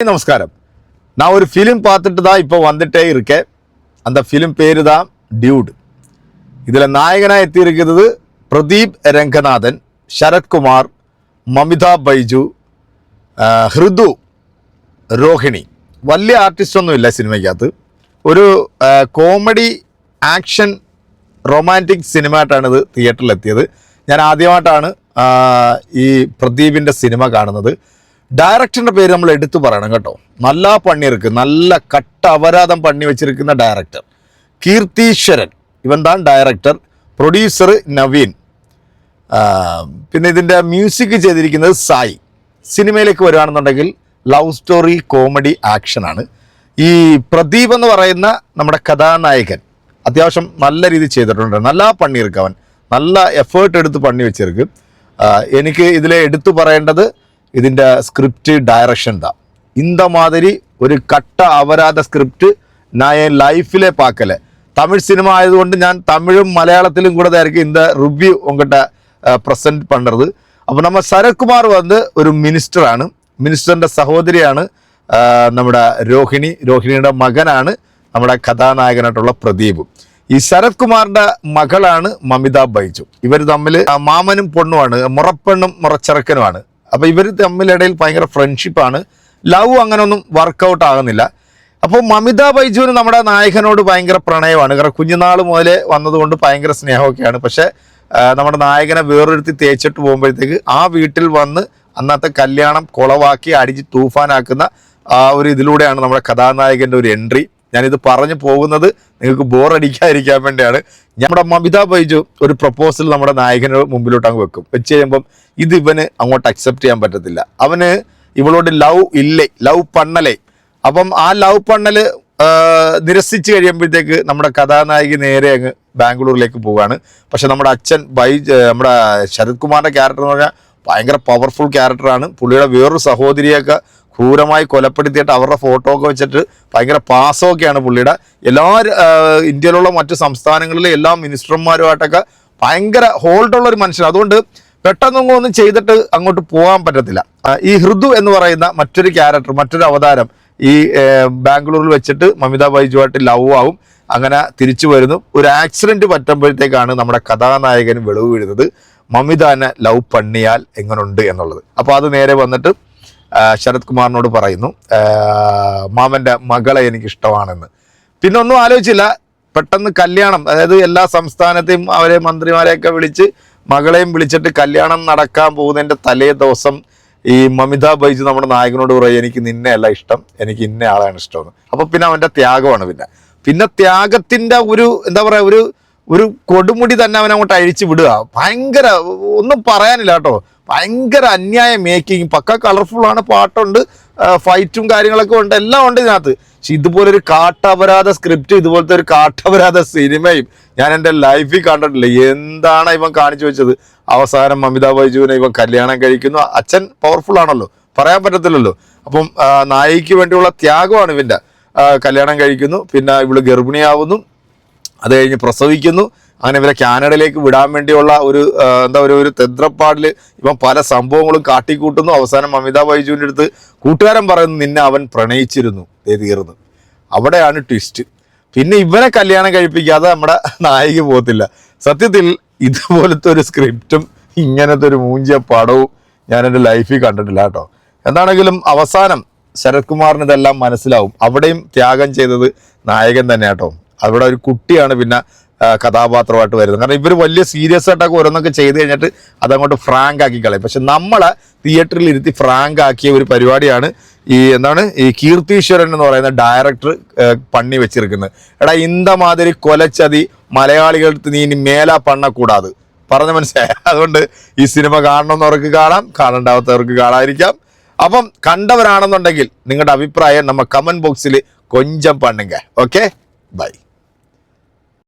நமஸ்காரம் நான் ஒரு ஃபிலிம் பார்த்துட்டு தான் இப்போ வந்துட்டே இருக்கேன் அந்த ஃபிலிம் பேரு தான் டியூட் இதில் நாயகனாக எத்தியிருக்கிறது பிரதீப் രംഗനാഥൻ ശരത്കുമാർ മമിത ബൈജു ആ, ഹൃദു രോഹിണി വലിയ ആർട്ടിസ്റ്റ് ഒന്നുമില്ല സിനിമയ്ക്കകത്ത് ഒരു ആ, കോമഡി ആക്ഷൻ റൊമാൻറ്റിക് സിനിമയായിട്ടാണ് ഇത് തിയേറ്ററിൽ എത്തിയത് ഞാൻ ആദ്യമായിട്ടാണ് ആ, ഈ പ്രദീപിൻ്റെ സിനിമ കാണുന്നത് ഡയറക്ടറിന്റെ പേര് നമ്മൾ എടുത്തു പറയണം കേട്ടോ. നല്ല പണിയിർക്ക് നല്ല കട്ട അപരാധം പണി വെച്ചിരിക്കുന്ന ഡയറക്ടർ. കീർത്തീശ്വരൻ ഇവൻ താൻ ഡയറക്ടർ. പ്രൊഡ്യൂസർ നവീൻ. പിന്നെ ഇതിന്റെ മ്യൂസിക് ചെയ്തിരിക്കുന്നത് സായി. സിനിമയിലേക്ക് വരുവാണെന്നുണ്ടെങ്കിൽ ലവ് സ്റ്റോറി കോമഡി ആക്ഷനാണ് ഈ പ്രദീപ് എന്ന് പറയുന്ന നമ്മുടെ കഥാനായകൻ അത്യാവശ്യം നല്ല രീതിയിൽ ചെയ്തിട്ടുണ്ട്. നല്ല പണിയിർക്ക് അവൻ. നല്ല എഫേർട്ട് എടുത്ത് പണി വെച്ചിരിക്കും. എനിക്ക് ഇതിലെ എടുത്തു പറയേണ്ടത് ഇതിന്റെ സ്ക്രിപ്റ്റ് ഡയറക്ഷൻ എന്താ இந்த மாதிரி ഒരു കട്ട അപരാധ സ്ക്രിപ്റ്റ് ഞാൻ ലൈഫിലെ പാക്കൽ. തമിഴ് സിനിമ ആയതുകൊണ്ട് ഞാൻ തമിഴും മലയാളത്തിലും കൂടെ ആയിരിക്കും ഇന്ത റിവ്യൂ ഉങ്കട്ട പ്രസന്റ് പണ്ടത്. അപ്പോൾ നമ്മൾ ശരത്കുമാർ വന്ന് ഒരു മിനിസ്റ്ററാണ് മിനിസ്റ്ററിന്റെ സഹോദരിയാണ് നമ്മുടെ രോഹിണി. രോഹിണിയുടെ മകനാണ് നമ്മുടെ കഥാനായകനായിട്ടുള്ള പ്രദീപ്. ഈ ശരത് കുമാറിന്റെ മകളാണ് മമിത ബൈജു. ഇവർ തമ്മിൽ മാമനും പൊണ്ണുമാണ് മുറപ്പെണ്ണും മുറച്ചിറക്കനുമാണ്. അപ്പൊ ഇവർ തമ്മിലിടയിൽ ഭയങ്കര ഫ്രണ്ട്ഷിപ്പാണ് ലവ് അങ്ങനൊന്നും വർക്കൗട്ട് ആകുന്നില്ല. അപ്പോൾ മമിത ബൈജുവിന് നമ്മുടെ നായകനോട് ഭയങ്കര പ്രണയമാണ്. കാരണം കുഞ്ഞുനാൾ മുതലേ വന്നതുകൊണ്ട് ഭയങ്കര സ്നേഹമൊക്കെയാണ്. പക്ഷെ നമ്മുടെ നായകനെ വേറൊരുത്തി തേച്ചിട്ട് പോകുമ്പോഴത്തേക്ക് ആ വീട്ടിൽ വന്ന് അന്നത്തെ കല്യാണം കുളവാക്കി അടിച്ച് തൂഫാനാക്കുന്ന ആ ഒരു ഇതിലൂടെയാണ് നമ്മുടെ കഥാനായകന്റെ ഒരു എൻട്രി ഞാനിത് പറഞ്ഞു പോകുന്നത് നിങ്ങൾക്ക് ബോർ അടിക്കാതിരിക്കാൻ വേണ്ടിയാണ്. നമ്മുടെ മമിത ബൈജു ഒരു പ്രപ്പോസൽ നമ്മുടെ നായകന് മുമ്പിലോട്ട് അങ്ങ് വെക്കും. വെച്ച് കഴിയുമ്പം ഇത് ഇവന് അങ്ങോട്ട് അക്സെപ്റ്റ് ചെയ്യാൻ പറ്റത്തില്ല. അവന് ഇവളോട് ലവ് ഇല്ലേ ലവ് പണ്ണലേ. അപ്പം ആ ലവ് പണ്ണൽ നിരസിച്ച് കഴിയുമ്പോഴത്തേക്ക് നമ്മുടെ കഥാനായിക നേരെ അങ്ങ് ബാംഗ്ലൂരിലേക്ക് പോവുകയാണ്. പക്ഷെ നമ്മുടെ അച്ഛൻ ബൈ നമ്മുടെ ശരത് കുമാറിന്റെ ക്യാരക്ടർ എന്ന് പറഞ്ഞാൽ ഭയങ്കര പവർഫുൾ ക്യാരക്ടറാണ് പുള്ളിയുടെ വേറൊരു സഹോദരിയൊക്കെ ക്രൂരമായി കൊലപ്പെടുത്തിയിട്ട് അവരുടെ ഫോട്ടോ ഒക്കെ വെച്ചിട്ട് ഭയങ്കര പാസമൊക്കെയാണ് പുള്ളിയുടെ. എല്ലാ ഇന്ത്യയിലുള്ള മറ്റു സംസ്ഥാനങ്ങളിലെ എല്ലാ മിനിസ്റ്റർമാരുമായിട്ടൊക്കെ ഭയങ്കര ഹോൾഡുള്ള ഒരു മനുഷ്യൻ അതുകൊണ്ട് പെട്ടെന്നൊന്നും ഒന്നും ചെയ്തിട്ട് അങ്ങോട്ട് പോകാൻ പറ്റത്തില്ല. ഈ ഹൃദു എന്ന് പറയുന്ന മറ്റൊരു ക്യാരക്ടർ മറ്റൊരു അവതാരം ഈ ബാംഗ്ലൂരിൽ വെച്ചിട്ട് മമിത ബൈജുവായിട്ട് ലവ് ആവും. അങ്ങനെ തിരിച്ചു വരുന്നു. ഒരു ആക്സിഡന്റ് പറ്റുമ്പോഴത്തേക്കാണ് നമ്മുടെ കഥാനായകൻ വെളിവ് വീഴുന്നത്. മമിതാനെ ലവ് പണിയാൽ എങ്ങനുണ്ട് എന്നുള്ളത്. അപ്പോൾ അത് നേരെ വന്നിട്ട് ശരത് കുമാറിനോട് പറയുന്നു. മാമന്റെ മകളെ എനിക്കിഷ്ടമാണെന്ന്. പിന്നെ ഒന്നും ആലോചിച്ചില്ല. പെട്ടെന്ന് കല്യാണം അതായത് എല്ലാ സംസ്ഥാനത്തെയും അവരെ മന്ത്രിമാരെയൊക്കെ വിളിച്ച് മകളെയും വിളിച്ചിട്ട് കല്യാണം നടക്കാൻ പോകുന്നതിന്റെ തലേ ദിവസം ഈ മമിത ബൈജു നമ്മുടെ നായകനോട് പറയും എനിക്ക് നിന്നെ അല്ല ഇഷ്ടം എനിക്ക് ഇന്ന ആളാണ് ഇഷ്ടമെന്ന്. അപ്പോൾ പിന്നെ അവന്റെ ത്യാഗമാണ് പിന്നെ. പിന്നെ ത്യാഗത്തിന്റെ ഒരു എന്താ പറയാ ഒരു ഒരു കൊടുമുടി തന്നെ അവൻ അങ്ങോട്ട് അഴിച്ചു വിടുക. ഭയങ്കര ഒന്നും പറയാനില്ല കേട്ടോ. ഭയങ്കര അന്യായ മേക്കിങ് പക്ക കളർഫുൾ ആണ് പാട്ടുണ്ട് ഫൈറ്റും കാര്യങ്ങളൊക്കെ ഉണ്ട് എല്ലാം ഉണ്ട് ഇതിനകത്ത്. പക്ഷെ ഇതുപോലൊരു കാട്ടപരാധ സ്ക്രിപ്റ്റ് ഇതുപോലത്തെ ഒരു കാട്ടപരാധ സിനിമയും ഞാൻ എന്റെ ലൈഫിൽ കണ്ടിട്ടില്ല. എന്താണ് ഇവൻ കാണിച്ചു വെച്ചത്? അവസാനം മമിത ബൈജുവിനെ ഇവൻ കല്യാണം കഴിക്കുന്നു. അച്ഛൻ പവർഫുൾ ആണല്ലോ പറയാൻ പറ്റത്തില്ലല്ലോ. അപ്പം നായിക്ക് വേണ്ടിയുള്ള ത്യാഗമാണ് ഇവന്റെ. കല്യാണം കഴിക്കുന്നു പിന്നെ ഇവൾ ഗർഭിണിയാവുന്നു അത് കഴിഞ്ഞ് പ്രസവിക്കുന്നു. അങ്ങനെ ഇവരെ കാനഡയിലേക്ക് വിടാൻ വേണ്ടിയുള്ള ഒരു എന്താ ഒരു ഒരു തെദ്രപ്പാടിൽ ഇപ്പം പല സംഭവങ്ങളും കാട്ടിക്കൂട്ടുന്നു. അവസാനം അമിതാ ബൈജുവിന്റെ അടുത്ത് കൂട്ടുകാരൻ പറയുന്നു നിന്നെ അവൻ പ്രണയിച്ചിരുന്നു തീർന്നു. അവിടെയാണ് ട്വിസ്റ്റ് പിന്നെ ഇവനെ കല്യാണം കഴിപ്പിക്കാതെ നമ്മുടെ നായിക പോകത്തില്ല. സത്യത്തിൽ ഇതുപോലത്തെ ഒരു സ്ക്രിപ്റ്റും ഇങ്ങനത്തെ ഒരു മൂഞ്ചിയ പടവും ഞാൻ എന്റെ ലൈഫിൽ കണ്ടിട്ടില്ല കേട്ടോ. എന്താണെങ്കിലും അവസാനം ശരത് കുമാറിന് ഇതെല്ലാം മനസ്സിലാവും. അവിടെയും ത്യാഗം ചെയ്തത് നായകൻ തന്നെ കേട്ടോ. അവിടെ ഒരു കുട്ടിയാണ് പിന്നെ കഥാപാത്രമായിട്ട് വരുന്നത്. കാരണം ഇവർ വലിയ സീരിയസ് ആയിട്ടൊക്കെ ഓരോന്നൊക്കെ ചെയ്ത് കഴിഞ്ഞിട്ട് അതങ്ങോട്ട് ഫ്രാങ്ക് ആക്കി കളയും. പക്ഷെ നമ്മളെ തിയേറ്ററിൽ ഇരുത്തി ഫ്രാങ്ക് ആക്കിയ ഒരു പരിപാടിയാണ് ഈ എന്താണ് ഈ കീർത്തീശ്വരൻ എന്ന് പറയുന്ന ഡയറക്ടർ പണി വെച്ചിരിക്കുന്നത്. എടാ ഇന്ത മാതിരി കൊലച്ചതി മലയാളികൾക്ക് നീ ഇനി മേലാ പണ്ണക്കൂടാതെ പറഞ്ഞ മനസ്സിലായി? അതുകൊണ്ട് ഈ സിനിമ കാണണമെന്നവർക്ക് കാണാം കാണണ്ടാവാത്തവർക്ക് കാണാതിരിക്കാം. അപ്പം കണ്ടവരാണെന്നുണ്ടെങ്കിൽ നിങ്ങളുടെ അഭിപ്രായം നമ്മൾ കമന്റ് ബോക്സിൽ കൊഞ്ചം പണ്ണുങ്ക. Okay bye